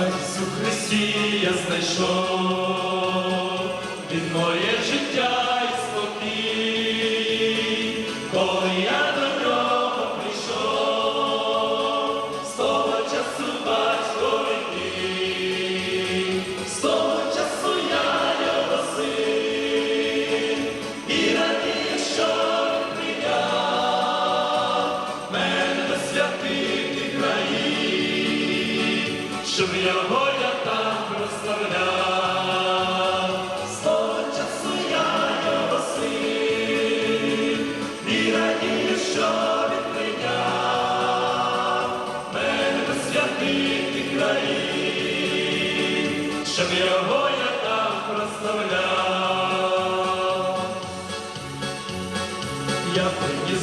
Радість у Христі я знайшов, від моє щоб його я там прославляв. З часу я його син, і радію, що він прийняв мене до святих країн, щоб його я там прославляв. Я приніс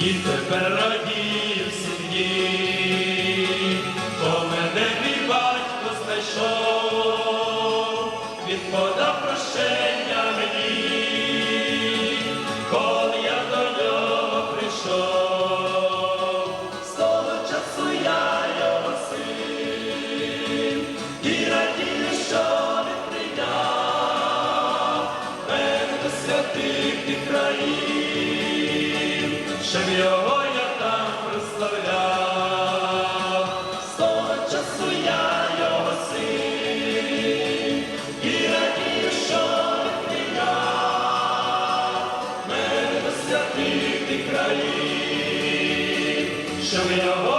І тепер радію дні, бо мене мій батько знайшов, він подав прощення мені, коли я до нього прийшов, з того часу я його син, і радію, що він прийняв. Мене країн, щоб його я там прославляв. З того часу я його син, і радію, що він мене до святих ти країн, щоб його